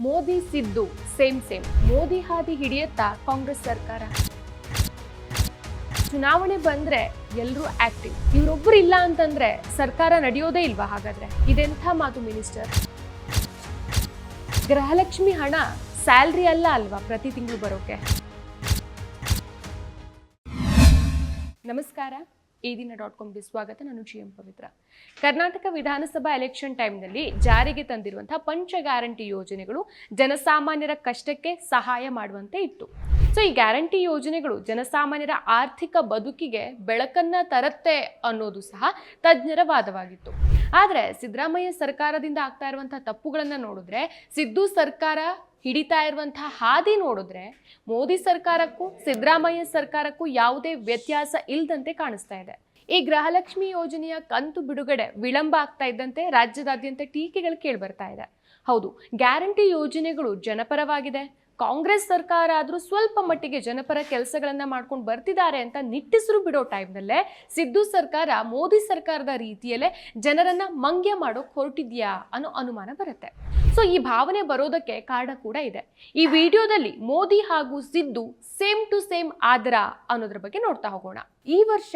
Modi Siddu, same same. Modi ಹಾದಿ ಹಿಡಿಯುತ್ತಾ ಕಾಂಗ್ರೆಸ್ ಸರ್ಕಾರ? ಚುನಾವಣೆ ಬಂದ್ರೆ ಎಲ್ಲರೂ ಆಕ್ಟಿವ್. ಇವರೊಬ್ಬರು ಇಲ್ಲ ಅಂತಂದ್ರೆ ಸರ್ಕಾರ ನಡೆಯೋದೇ ಇಲ್ವಾ ಹಾಗಾದ್ರೆ? ಇದೆಂಥ ಮಾತು ಮಿನಿಸ್ಟರ್? ಗೃಹಲಕ್ಷ್ಮಿ ಹಣ ಸ್ಯಾಲ್ರಿ ಅಲ್ಲ ಅಲ್ವಾ ಪ್ರತಿ ತಿಂಗಳು ಬರೋಕೆ? ನಮಸ್ಕಾರ. ಈ ದಿನ ಡಾಟ್ ಕಾಮ್ಗೆ ಸ್ವಾಗತ. ನಾನು ಜಿ ಎಂ ಪವಿತ್ರ. ಕರ್ನಾಟಕ ವಿಧಾನಸಭಾ ಎಲೆಕ್ಷನ್ ಟೈಮ್ನಲ್ಲಿ ಜಾರಿಗೆ ತಂದಿರುವಂತಹ ಪಂಚ ಗ್ಯಾರಂಟಿ ಯೋಜನೆಗಳು ಜನಸಾಮಾನ್ಯರ ಕಷ್ಟಕ್ಕೆ ಸಹಾಯ ಮಾಡುವಂತೆ ಇತ್ತು. ಸೊ ಈ ಗ್ಯಾರಂಟಿ ಯೋಜನೆಗಳು ಜನಸಾಮಾನ್ಯರ ಆರ್ಥಿಕ ಬದುಕಿಗೆ ಬೆಳಕನ್ನ ತರತ್ತೆ ಅನ್ನೋದು ಸಹ ತಜ್ಞರ ವಾದವಾಗಿತ್ತು. ಆದರೆ ಸಿದ್ದರಾಮಯ್ಯ ಸರ್ಕಾರದಿಂದ ಆಗ್ತಾ ಇರುವಂತಹ ತಪ್ಪುಗಳನ್ನು ನೋಡಿದ್ರೆ, ಸಿದ್ದು ಸರ್ಕಾರ ಹಿಡಿತಾ ಇರುವಂತಹ ಹಾದಿ ನೋಡಿದ್ರೆ, ಮೋದಿ ಸರ್ಕಾರಕ್ಕೂ ಸಿದ್ದರಾಮಯ್ಯ ಸರ್ಕಾರಕ್ಕೂ ಯಾವುದೇ ವ್ಯತ್ಯಾಸ ಇಲ್ಲದಂತೆ ಕಾಣಿಸ್ತಾ ಇದೆ. ಈ ಗೃಹಲಕ್ಷ್ಮಿ ಯೋಜನೆಯ ಕಂತು ಬಿಡುಗಡೆ ವಿಳಂಬ ಆಗ್ತಾ ಇದ್ದಂತೆ ರಾಜ್ಯದಾದ್ಯಂತ ಟೀಕೆಗಳು ಕೇಳಿ ಬರ್ತಾ ಇದೆ. ಹೌದು, ಗ್ಯಾರಂಟಿ ಯೋಜನೆಗಳು ಜನಪರವಾಗಿದೆ. ಕಾಂಗ್ರೆಸ್ ಸರ್ಕಾರ ಆದರೂ ಸ್ವಲ್ಪ ಮಟ್ಟಿಗೆ ಜನಪರ ಕೆಲಸಗಳನ್ನ ಮಾಡ್ಕೊಂಡು ಬರ್ತಿದ್ದಾರೆ ಅಂತ ನಿಟ್ಟಿಸರು ಬಿಡೋ ಟೈಮ್ನಲ್ಲೇ ಸಿದ್ದು ಸರ್ಕಾರ, ಮೋದಿ ಸರ್ಕಾರದ ರೀತಿಯಲ್ಲೇ ಜನರನ್ನ ಮಂಗ್ಯ ಮಾಡೋಕೆ ಹೊರಟಿದ್ಯಾ ಅನ್ನೋ ಅನುಮಾನ ಬರುತ್ತೆ. ಸೊ ಈ ಭಾವನೆ ಬರೋದಕ್ಕೆ ಕಾರಣ ಕೂಡ ಇದೆ. ಈ ವಿಡಿಯೋದಲ್ಲಿ ಮೋದಿ ಹಾಗೂ ಸಿದ್ದು ಸೇಮ್ ಟು ಸೇಮ್ ಆದರ ಅನ್ನೋದ್ರ ಬಗ್ಗೆ ನೋಡ್ತಾ ಹೋಗೋಣ. ಈ ವರ್ಷ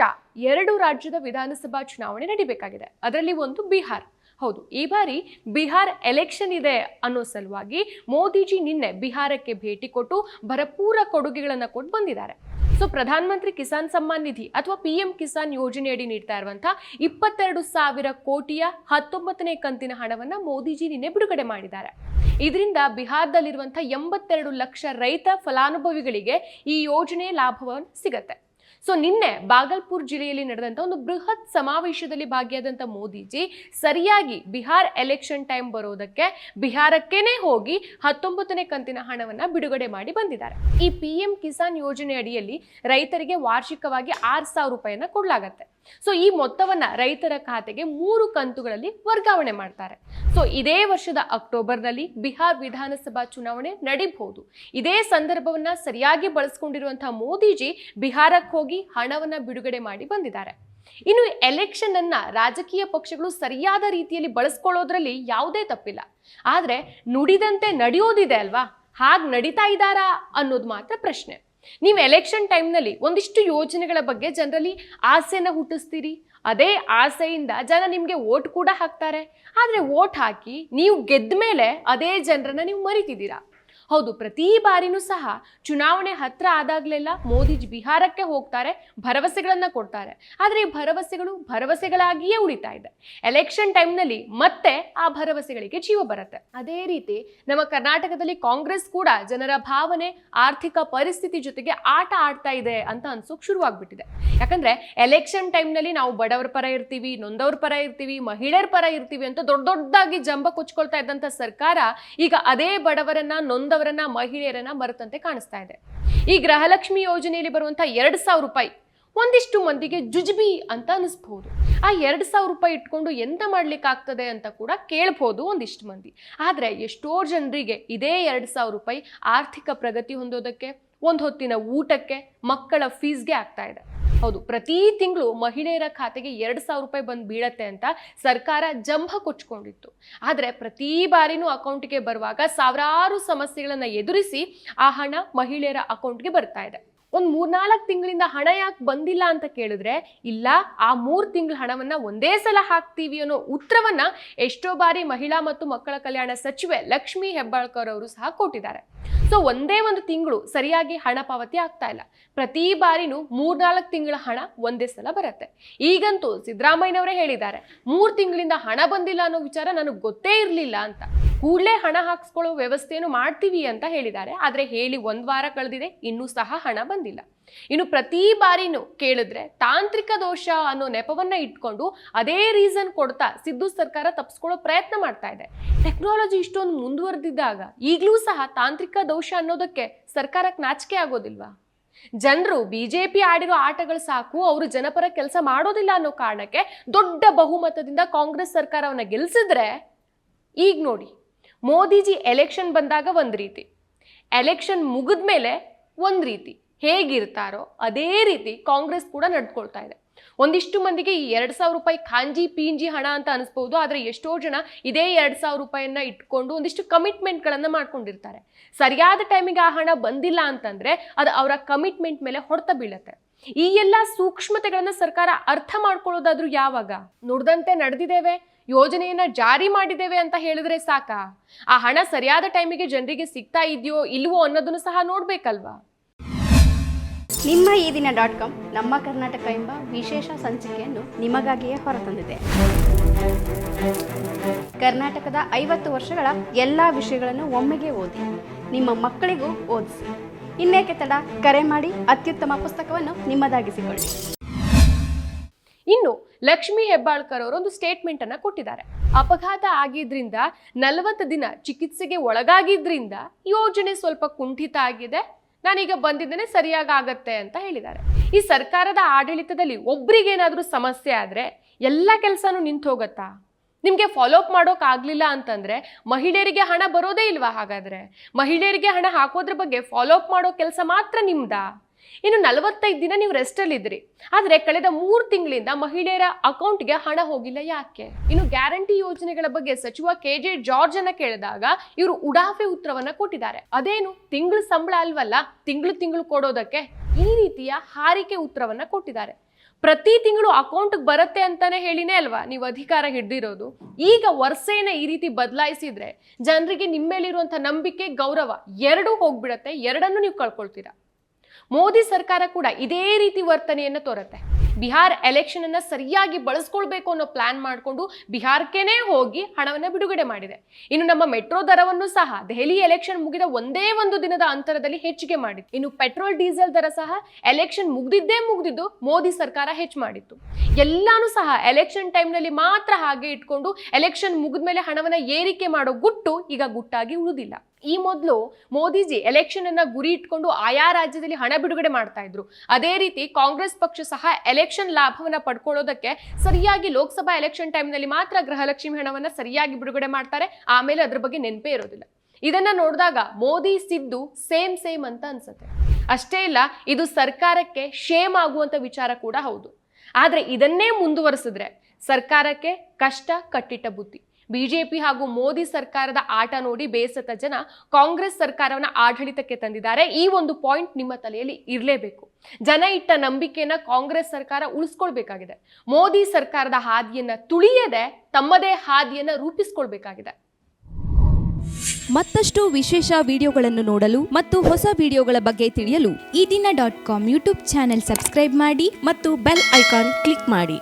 ಎರಡು ರಾಜ್ಯದ ವಿಧಾನಸಭಾ ಚುನಾವಣೆ ನಡಿಬೇಕಾಗಿದೆ. ಅದರಲ್ಲಿ ಒಂದು ಬಿಹಾರ್. ಹೌದು, ಈ ಬಾರಿ ಬಿಹಾರ್ ಎಲೆಕ್ಷನ್ ಇದೆ ಅನ್ನೋ ಸಲುವಾಗಿ ಮೋದಿಜಿ ನಿನ್ನೆ ಬಿಹಾರಕ್ಕೆ ಭೇಟಿ ಕೊಟ್ಟು ಭರಪೂರ ಕೊಡುಗೆಗಳನ್ನು ಕೊಟ್ಟು ಬಂದಿದ್ದಾರೆ. ಸೊ ಪ್ರಧಾನ ಮಂತ್ರಿ ಕಿಸಾನ್ ಸಮ್ಮಾನ್ ನಿಧಿ ಅಥವಾ ಪಿ ಎಂ ಕಿಸಾನ್ ಯೋಜನೆಯಡಿ ನೀಡ್ತಾ ಇರುವಂತಹ ಇಪ್ಪತ್ತೆರಡು ಸಾವಿರ ಕೋಟಿಯ ಹತ್ತೊಂಬತ್ತನೇ ಕಂತಿನ ಹಣವನ್ನ ಮೋದಿಜಿ ನಿನ್ನೆ ಬಿಡುಗಡೆ ಮಾಡಿದ್ದಾರೆ. ಇದರಿಂದ ಬಿಹಾರದಲ್ಲಿರುವಂತಹ ಎಂಬತ್ತೆರಡು ಲಕ್ಷ ರೈತ ಫಲಾನುಭವಿಗಳಿಗೆ ಈ ಯೋಜನೆ ಲಾಭವನ್ನು ಸಿಗತ್ತೆ. ಸೊ ನಿನ್ನೆ ಬಾಗಲ್ಪುರ್ ಜಿಲ್ಲೆಯಲ್ಲಿ ನಡೆದಂತ ಒಂದು ಬೃಹತ್ ಸಮಾವೇಶದಲ್ಲಿ ಭಾಗಿಯಾದಂಥ ಮೋದಿಜಿ ಸರಿಯಾಗಿ ಬಿಹಾರ್ ಎಲೆಕ್ಷನ್ ಟೈಮ್ ಬರೋದಕ್ಕೆ, ಬಿಹಾರಕ್ಕೇನೆ ಹೋಗಿ ಹತ್ತೊಂಬತ್ತನೇ ಕಂತಿನ ಹಣವನ್ನ ಬಿಡುಗಡೆ ಮಾಡಿ ಬಂದಿದ್ದಾರೆ. ಈ ಪಿ ಎಂ ಕಿಸಾನ್ ಯೋಜನೆ ಅಡಿಯಲ್ಲಿ ರೈತರಿಗೆ ವಾರ್ಷಿಕವಾಗಿ ಆರು ಸಾವಿರ ರೂಪಾಯಿಯನ್ನ ಕೊಡಲಾಗತ್ತೆ. ಸೊ ಈ ಮೊತ್ತವನ್ನ ರೈತರ ಖಾತೆಗೆ ಮೂರು ಕಂತುಗಳಲ್ಲಿ ವರ್ಗಾವಣೆ ಮಾಡ್ತಾರೆ. ಸೊ ಇದೇ ವರ್ಷದ ಅಕ್ಟೋಬರ್ನಲ್ಲಿ ಬಿಹಾರ್ ವಿಧಾನಸಭಾ ಚುನಾವಣೆ ನಡೀಬಹುದು. ಇದೇ ಸಂದರ್ಭವನ್ನ ಸರಿಯಾಗಿ ಬಳಸ್ಕೊಂಡಿರುವಂತಹ ಮೋದಿಜಿ ಬಿಹಾರಕ್ಕೆ ಹೋಗಿ ಹಣವನ್ನ ಬಿಡುಗಡೆ ಮಾಡಿ ಬಂದಿದ್ದಾರೆ. ಇನ್ನು ಎಲೆಕ್ಷನ್ ಅನ್ನ ರಾಜಕೀಯ ಪಕ್ಷಗಳು ಸರಿಯಾದ ರೀತಿಯಲ್ಲಿ ಬಳಸ್ಕೊಳ್ಳೋದ್ರಲ್ಲಿ ಯಾವುದೇ ತಪ್ಪಿಲ್ಲ. ಆದ್ರೆ ನುಡಿದಂತೆ ನಡೆಯೋದಿದೆ ಅಲ್ವಾ? ಹಾಗೆ ನಡೀತಾ ಇದ್ದಾರಾ ಅನ್ನೋದು ಮಾತ್ರ ಪ್ರಶ್ನೆ. ನೀವು ಎಲೆಕ್ಷನ್ ಟೈಮ್ನಲ್ಲಿ ಒಂದಿಷ್ಟು ಯೋಜನೆಗಳ ಬಗ್ಗೆ ಜನರಲ್ಲಿ ಆಸೆನ ಹುಟ್ಟಿಸ್ತೀರಿ. ಅದೇ ಆಸೆಯಿಂದ ಜನ ನಿಮಗೆ ಓಟ್ ಕೂಡ ಹಾಕ್ತಾರೆ. ಆದರೆ ಓಟ್ ಹಾಕಿ ನೀವು ಗೆದ್ದ ಮೇಲೆ ಅದೇ ಜನರನ್ನ ನೀವು ಮರಿತಿದ್ದೀರಾ? ಹೌದು, ಪ್ರತಿ ಬಾರಿನೂ ಸಹ ಚುನಾವಣೆ ಹತ್ರ ಆದಾಗಲೆಲ್ಲ ಮೋದಿಜಿ ಬಿಹಾರಕ್ಕೆ ಹೋಗ್ತಾರೆ, ಭರವಸೆಗಳನ್ನು ಕೊಡ್ತಾರೆ. ಆದರೆ ಈ ಭರವಸೆಗಳು ಭರವಸೆಗಳಾಗಿಯೇ ಉಳಿತಾ ಇದೆ. ಎಲೆಕ್ಷನ್ ಟೈಮ್ನಲ್ಲಿ ಮತ್ತೆ ಆ ಭರವಸೆಗಳಿಗೆ ಜೀವ ಬರುತ್ತೆ. ಅದೇ ರೀತಿ ನಮ್ಮ ಕರ್ನಾಟಕದಲ್ಲಿ ಕಾಂಗ್ರೆಸ್ ಕೂಡ ಜನರ ಭಾವನೆ, ಆರ್ಥಿಕ ಪರಿಸ್ಥಿತಿ ಜೊತೆಗೆ ಆಟ ಆಡ್ತಾ ಇದೆ ಅಂತ ಅನ್ಸೋಕ್ ಶುರುವಾಗ್ಬಿಟ್ಟಿದೆ. ಯಾಕಂದ್ರೆ ಎಲೆಕ್ಷನ್ ಟೈಮ್ನಲ್ಲಿ ನಾವು ಬಡವರ ಪರ ಇರ್ತೀವಿ, ನೊಂದವ್ರ ಪರ ಇರ್ತೀವಿ, ಮಹಿಳೆಯರ ಪರ ಇರ್ತೀವಿ ಅಂತ ದೊಡ್ಡ ದೊಡ್ಡದಾಗಿ ಜಂಬ ಕೊಚ್ಕೊಳ್ತಾ ಇದ್ದಂಥ ಸರ್ಕಾರ ಈಗ ಅದೇ ಬಡವರನ್ನ ನೊಂದವರನ್ನ ಮಹಿಳೆಯರನ್ನ ಮರೆತಂತೆ ಕಾಣಿಸ್ತಾ ಇದೆ. ಈ ಗೃಹಲಕ್ಷ್ಮಿ ಯೋಜನೆಯಲ್ಲಿ ಬರುವಂತ ಎರಡ್ ಸಾವಿರ ರೂಪಾಯಿ ಒಂದಿಷ್ಟು ಮಂದಿಗೆ ಜುಜ್ಬಿ ಅಂತ ಅನಿಸ್ಬಹುದು ಆ ಎರಡು ಸಾವಿರ ರೂಪಾಯಿ ಇಟ್ಕೊಂಡು ಎಂತ ಮಾಡ್ಲಿಕ್ಕಾಗ್ತದೆ ಅಂತ ಕೂಡ ಕೇಳ್ಬೋದು ಒಂದಿಷ್ಟು ಮಂದಿ. ಆದರೆ ಎಷ್ಟೋ ಜನರಿಗೆ ಇದೇ ಎರಡು ಸಾವಿರ ರೂಪಾಯಿ ಆರ್ಥಿಕ ಪ್ರಗತಿ ಹೊಂದೋದಕ್ಕೆ, ಒಂದು ಹೊತ್ತಿನ ಊಟಕ್ಕೆ, ಮಕ್ಕಳ ಫೀಸ್ಗೆ ಆಗ್ತಾ ಇದೆ. ಹೌದು, ಪ್ರತಿ ತಿಂಗಳು ಮಹಿಳೆಯರ ಖಾತೆಗೆ ಎರಡು ಸಾವಿರ ರೂಪಾಯಿ ಬಂದು ಬೀಳತ್ತೆ ಅಂತ ಸರ್ಕಾರ ಜಂಭ ಕೊಚ್ಕೊಂಡಿತ್ತು. ಆದರೆ ಪ್ರತಿ ಬಾರಿನೂ ಅಕೌಂಟ್ಗೆ ಬರುವಾಗ ಸಾವಿರಾರು ಸಮಸ್ಯೆಗಳನ್ನು ಎದುರಿಸಿ ಆ ಹಣ ಮಹಿಳೆಯರ ಅಕೌಂಟ್ಗೆ ಬರ್ತಾ ಇದೆ. ಒಂದು ಮೂರ್ನಾಲ್ಕು ತಿಂಗಳಿಂದ ಹಣ ಯಾಕೆ ಬಂದಿಲ್ಲ ಅಂತ ಕೇಳಿದ್ರೆ, ಇಲ್ಲ, ಆ ಮೂರು ತಿಂಗಳ ಹಣವನ್ನ ಒಂದೇ ಸಲ ಹಾಕ್ತೀವಿ ಅನ್ನೋ ಉತ್ತರವನ್ನ ಎಷ್ಟೋ ಬಾರಿ ಮಹಿಳಾ ಮತ್ತು ಮಕ್ಕಳ ಕಲ್ಯಾಣ ಸಚಿವೆ ಲಕ್ಷ್ಮಿ ಹೆಬ್ಬಾಳ್ಕರ್ ಅವರು ಸಹ ಕೊಟ್ಟಿದ್ದಾರೆ. ಸೊ ಒಂದೇ ಒಂದು ತಿಂಗಳು ಸರಿಯಾಗಿ ಹಣ ಪಾವತಿ ಆಗ್ತಾ ಇಲ್ಲ. ಪ್ರತಿ ಬಾರಿನೂ ಮೂರ್ನಾಲ್ಕು ತಿಂಗಳ ಹಣ ಒಂದೇ ಸಲ ಬರುತ್ತೆ. ಈಗಂತೂ ಸಿದ್ದರಾಮಯ್ಯನವರೇ ಹೇಳಿದ್ದಾರೆ, ಮೂರು ತಿಂಗಳಿಂದ ಹಣ ಬಂದಿಲ್ಲ ಅನ್ನೋ ವಿಚಾರ ನನಗೆ ಗೊತ್ತೇ ಇರಲಿಲ್ಲ ಅಂತ. ಕೂಡಲೇ ಹಣ ಹಾಕ್ಸ್ಕೊಳ್ಳೋ ವ್ಯವಸ್ಥೆಯನ್ನು ಮಾಡ್ತೀವಿ ಅಂತ ಹೇಳಿದ್ದಾರೆ. ಆದರೆ ಹೇಳಿ ಒಂದು ವಾರ ಕಳೆದಿದೆ, ಇನ್ನೂ ಸಹ ಹಣ ಬಂದಿಲ್ಲ. ಇನ್ನು ಪ್ರತಿ ಬಾರಿನೂ ಕೇಳಿದ್ರೆ ತಾಂತ್ರಿಕ ದೋಷ ಅನ್ನೋ ನೆಪವನ್ನ ಇಟ್ಕೊಂಡು ಅದೇ ರೀಸನ್ ಕೊಡ್ತಾ ಸಿದ್ದು ಸರ್ಕಾರ ತಪ್ಪಿಸ್ಕೊಳ್ಳೋ ಪ್ರಯತ್ನ ಮಾಡ್ತಾ ಇದೆ. ಟೆಕ್ನಾಲಜಿ ಇಷ್ಟೊಂದು ಮುಂದುವರೆದಿದ್ದಾಗ ಈಗಲೂ ಸಹ ತಾಂತ್ರಿಕ ದೋಷ ಅನ್ನೋದಕ್ಕೆ ಸರ್ಕಾರಕ್ಕೆ ನಾಚಿಕೆ ಆಗೋದಿಲ್ವಾ? ಜನರು ಬಿಜೆಪಿ ಆಡಿರೋ ಆಟಗಳು ಸಾಕು, ಅವರು ಜನಪರ ಕೆಲಸ ಮಾಡೋದಿಲ್ಲ ಅನ್ನೋ ಕಾರಣಕ್ಕೆ ದೊಡ್ಡ ಬಹುಮತದಿಂದ ಕಾಂಗ್ರೆಸ್ ಸರ್ಕಾರವನ್ನ ಗೆಲ್ಸಿದ್ರೆ, ಈಗ ನೋಡಿ. ಮೋದಿಜಿ ಎಲೆಕ್ಷನ್ ಬಂದಾಗ ಒಂದು ರೀತಿ. ಎಲೆಕ್ಷನ್ ಮುಗಿದ ಮೇಲೆ ಒಂದು ರೀತಿ. ಹೇಗಿರ್ತಾರೋ ಅದೇ ರೀತಿ ಕಾಂಗ್ರೆಸ್ ಕೂಡ ನಡ್ಕೊಳ್ತಾ ಇದೆ. ಒಂದಿಷ್ಟು ಮಂದಿಗೆ ಈ ಎರಡು ಸಾವಿರ ರೂಪಾಯಿ ಖಾಂಜಿ ಪೀಂಜಿ ಹಣ ಅಂತ ಅನಿಸ್ಬೋದು, ಆದರೆ ಎಷ್ಟೋ ಜನ ಇದೇ ಎರಡು ಸಾವಿರ ರೂಪಾಯಿಯನ್ನ ಇಟ್ಕೊಂಡು ಒಂದಿಷ್ಟು ಕಮಿಟ್ಮೆಂಟ್ಗಳನ್ನು ಮಾಡ್ಕೊಂಡಿರ್ತಾರೆ. ಸರಿಯಾದ ಟೈಮಿಗೆ ಆ ಹಣ ಬಂದಿಲ್ಲ ಅಂತಂದರೆ ಅದು ಅವರ ಕಮಿಟ್ಮೆಂಟ್ ಮೇಲೆ ಹೊಡೆತ ಬೀಳತ್ತೆ. ಈ ಎಲ್ಲ ಸೂಕ್ಷ್ಮತೆಗಳನ್ನು ಸರ್ಕಾರ ಅರ್ಥ ಮಾಡ್ಕೊಳ್ಳೋದಾದ್ರೂ ಯಾವಾಗ? ನುಡ್ದಂತೆ ನಡೆದಿದ್ದೇವೆ. ಯೋಜನೆಯನ್ನ ಜಾರಿ ಮಾಡಿದ್ದೇವೆ ಅಂತ ಹೇಳಿದ್ರೆ ಸಾಕಾ? ಆ ಹಣ ಸರಿಯಾದ ಟೈಮಿಗೆ ಜನರಿಗೆ ಸಿಗ್ತಾ ಇದೆಯೋ ಇಲ್ವೋ ಅನ್ನೋದನ್ನು ಸಹ ನೋಡ್ಬೇಕಲ್ವಾ? ನಿಮ್ಮ ಈ ದಿನ ಡಾಟ್ ಕಾಮ್, ನಮ್ಮ ಕರ್ನಾಟಕ ಎಂಬ ವಿಶೇಷ ಸಂಚಿಕೆಯನ್ನು ನಿಮಗಾಗಿಯೇ ಹೊರತಂದಿದೆ. ಕರ್ನಾಟಕದ ಐವತ್ತು ವರ್ಷಗಳ ಎಲ್ಲ ವಿಷಯಗಳನ್ನು ಒಮ್ಮೆಗೆ ಓದಿ, ನಿಮ್ಮ ಮಕ್ಕಳಿಗೂ ಓದಿಸಿ. ಇನ್ನೇಕೆ ತಡ? ಕರೆ ಮಾಡಿ, ಅತ್ಯುತ್ತಮ ಪುಸ್ತಕವನ್ನು ನಿಮ್ಮದಾಗಿಸಿಕೊಳ್ಳಿ. ಇನ್ನು ಲಕ್ಷ್ಮಿ ಹೆಬ್ಬಾಳ್ಕರ್ ಅವರು ಒಂದು ಸ್ಟೇಟ್ಮೆಂಟ್ ಅನ್ನ ಕೊಟ್ಟಿದ್ದಾರೆ. ಅಪಘಾತ ಆಗಿದ್ರಿಂದ ನಲವತ್ತು ದಿನ ಚಿಕಿತ್ಸೆಗೆ ಒಳಗಾಗಿದ್ರಿಂದ ಯೋಜನೆ ಸ್ವಲ್ಪ ಕುಂಠಿತ ಆಗಿದೆ. ನಾನೀಗ ಬಂದಿದ್ದೇನೆ ಸರಿಯಾಗಿ ಆಗತ್ತೆ ಅಂತ ಹೇಳಿದ್ದಾರೆ. ಈ ಸರ್ಕಾರದ ಆಡಳಿತದಲ್ಲಿ ಒಬ್ರಿಗೇನಾದರೂ ಸಮಸ್ಯೆ ಆದ್ರೆ ಎಲ್ಲ ಕೆಲಸನೂ ನಿಂತು ಹೋಗತ್ತಾ? ನಿಮಗೆ ಫಾಲೋಅಪ್ ಆಗ್ಲಿಲ್ಲ ಅಂತಂದ್ರೆ ಮಹಿಳೆಯರಿಗೆ ಹಣ ಬರೋದೇ ಇಲ್ವಾ ಹಾಗಾದ್ರೆ? ಮಹಿಳೆಯರಿಗೆ ಹಣ ಹಾಕೋದ್ರ ಬಗ್ಗೆ ಫಾಲೋಅಪ್ ಮಾಡೋ ಕೆಲಸ ಮಾತ್ರ ನಿಮ್ದಾ? ಇನ್ನು ನಲವತ್ತೈದು ದಿನ ನೀವು ರೆಸ್ಟಲ್ಲಿ ಇದ್ರಿ ಆದ್ರೆ ಕಳೆದ ಮೂರು ತಿಂಗಳಿಂದ ಮಹಿಳೆಯರ ಅಕೌಂಟ್ಗೆ ಹಣ ಹೋಗಿಲ್ಲ ಯಾಕೆ? ಇನ್ನು ಗ್ಯಾರಂಟಿ ಯೋಜನೆಗಳ ಬಗ್ಗೆ ಸಚಿವ ಕೆ ಜೆ ಜಾರ್ಜ್ ಅನ್ನ ಕೇಳಿದಾಗ ಇವರು ಉಡಾಫೆ ಉತ್ತರವನ್ನ ಕೊಟ್ಟಿದ್ದಾರೆ. ಅದೇನು? ತಿಂಗಳು ಸಂಬಳ ಅಲ್ವಲ್ಲ? ತಿಂಗಳು ತಿಂಗಳು ಕೊಡೋದಕ್ಕೆ ಈ ರೀತಿಯ ಹಾರಿಕೆ ಉತ್ತರವನ್ನ ಕೊಟ್ಟಿದ್ದಾರೆ. ಪ್ರತಿ ತಿಂಗಳು ಅಕೌಂಟ್ಗೆ ಬರುತ್ತೆ ಅಂತಾನೆ ಹೇಳಿನೇ ಅಲ್ವಾ? ನೀವು ಅಧಿಕಾರ ಹಿಡ್ದಿರೋದು. ಈಗ ವರ್ಷೇನ ಈ ರೀತಿ ಬದಲಾಯಿಸಿದ್ರೆ ಜನರಿಗೆ ನಿಮ್ಮ ಮೇಲಿರುವಂಥ ನಂಬಿಕೆ, ಗೌರವ ಎರಡೂ ಹೋಗ್ಬಿಡತ್ತೆ. ಎರಡನ್ನೂ ನೀವು ಕಳ್ಕೊಳ್ತೀರಾ? ಮೋದಿ ಸರ್ಕಾರ ಕೂಡ ಇದೇ ರೀತಿ ವರ್ತನೆಯನ್ನು ತೋರುತ್ತೆ. ಬಿಹಾರ್ ಎಲೆಕ್ಷನ್ ಅನ್ನ ಸರಿಯಾಗಿ ಬಳಸ್ಕೊಳ್ಬೇಕು ಅನ್ನೋ ಪ್ಲಾನ್ ಮಾಡಿಕೊಂಡು ಬಿಹಾರ್ಕೆನೇ ಹೋಗಿ ಹಣವನ್ನ ಬಿಡುಗಡೆ ಮಾಡಿದೆ. ಇನ್ನು ನಮ್ಮ ಮೆಟ್ರೋ ದರವನ್ನು ಸಹ ದೆಹಲಿ ಎಲೆಕ್ಷನ್ ಮುಗಿದ ಒಂದೇ ಒಂದು ದಿನದ ಅಂತರದಲ್ಲಿ ಹೆಚ್ಚಿಗೆ ಮಾಡಿತ್ತು. ಇನ್ನು ಪೆಟ್ರೋಲ್, ಡೀಸೆಲ್ ದರ ಸಹ ಎಲೆಕ್ಷನ್ ಮುಗ್ದಿದ್ದೇ ಮುಗ್ದಿದ್ದು ಮೋದಿ ಸರ್ಕಾರ ಹೆಚ್ಚು ಮಾಡಿತ್ತು. ಎಲ್ಲಾನು ಸಹ ಎಲೆಕ್ಷನ್ ಟೈಮ್ನಲ್ಲಿ ಮಾತ್ರ ಹಾಗೆ ಇಟ್ಕೊಂಡು ಎಲೆಕ್ಷನ್ ಮುಗಿದ್ಮೇಲೆ ಹಣವನ್ನ ಏರಿಕೆ ಮಾಡೋ ಗುಟ್ಟು ಈಗ ಗುಟ್ಟಾಗಿ ಉಳಿದಿಲ್ಲ. ಈ ಮೊದಲು ಮೋದಿಜಿ ಎಲೆಕ್ಷನ್ ಅನ್ನ ಗುರಿ ಇಟ್ಕೊಂಡು ಆಯಾ ರಾಜ್ಯದಲ್ಲಿ ಹಣ ಬಿಡುಗಡೆ ಮಾಡ್ತಾ ಇದ್ರು. ಅದೇ ರೀತಿ ಕಾಂಗ್ರೆಸ್ ಪಕ್ಷ ಸಹ ಎಲೆಕ್ಷನ್ ಲಾಭವನ್ನ ಪಡ್ಕೊಳ್ಳೋದಕ್ಕೆ ಸರಿಯಾಗಿ ಲೋಕಸಭಾ ಎಲೆಕ್ಷನ್ ಟೈಮ್ನಲ್ಲಿ ಮಾತ್ರ ಗೃಹಲಕ್ಷ್ಮಿ ಹಣವನ್ನ ಸರಿಯಾಗಿ ಬಿಡುಗಡೆ ಮಾಡ್ತಾರೆ. ಆಮೇಲೆ ಅದ್ರ ಬಗ್ಗೆ ನೆನಪೇ ಇರೋದಿಲ್ಲ. ಇದನ್ನ ನೋಡಿದಾಗ ಮೋದಿ, ಸಿದ್ದು ಸೇಮ್ ಸೇಮ್ ಅಂತ ಅನ್ಸುತ್ತೆ. ಅಷ್ಟೇ ಇಲ್ಲ, ಇದು ಸರ್ಕಾರಕ್ಕೆ ಶೇಮ್ ಆಗುವಂತ ವಿಚಾರ ಕೂಡ ಹೌದು. ಆದ್ರೆ ಇದನ್ನೇ ಮುಂದುವರಿಸಿದ್ರೆ ಸರ್ಕಾರಕ್ಕೆ ಕಷ್ಟ, ಕಟ್ಟಿಟ್ಟ ಬುದ್ಧಿ. ಬಿಜೆಪಿ ಹಾಗೂ ಮೋದಿ ಸರ್ಕಾರದ ಆಟ ನೋಡಿ ಬೇಸತ್ತ ಜನ ಕಾಂಗ್ರೆಸ್ ಸರ್ಕಾರವನ್ನ ಆಡಳಿತಕ್ಕೆ ತಂದಿದ್ದಾರೆ. ಈ ಒಂದು ಪಾಯಿಂಟ್ ನಿಮ್ಮ ತಲೆಯಲ್ಲಿ ಇರಲೇಬೇಕು. ಜನ ಇಟ್ಟ ನಂಬಿಕೆಯನ್ನ ಕಾಂಗ್ರೆಸ್ ಸರ್ಕಾರ ಉಳಿಸ್ಕೊಳ್ಬೇಕಾಗಿದೆ. ಮೋದಿ ಸರ್ಕಾರದ ಹಾದಿಯನ್ನ ತುಳಿಯದೆ ತಮ್ಮದೇ ಹಾದಿಯನ್ನ ರೂಪಿಸ್ಕೊಳ್ಬೇಕಾಗಿದೆ. ಮತ್ತಷ್ಟು ವಿಶೇಷ ವಿಡಿಯೋಗಳನ್ನು ನೋಡಲು ಮತ್ತು ಹೊಸ ವಿಡಿಯೋಗಳ ಬಗ್ಗೆ ತಿಳಿಯಲು Ee Dina dot com YouTube channel subscribe ಮಾಡಿ ಮತ್ತು ಬೆಲ್ ಐಕಾನ್ ಕ್ಲಿಕ್ ಮಾಡಿ.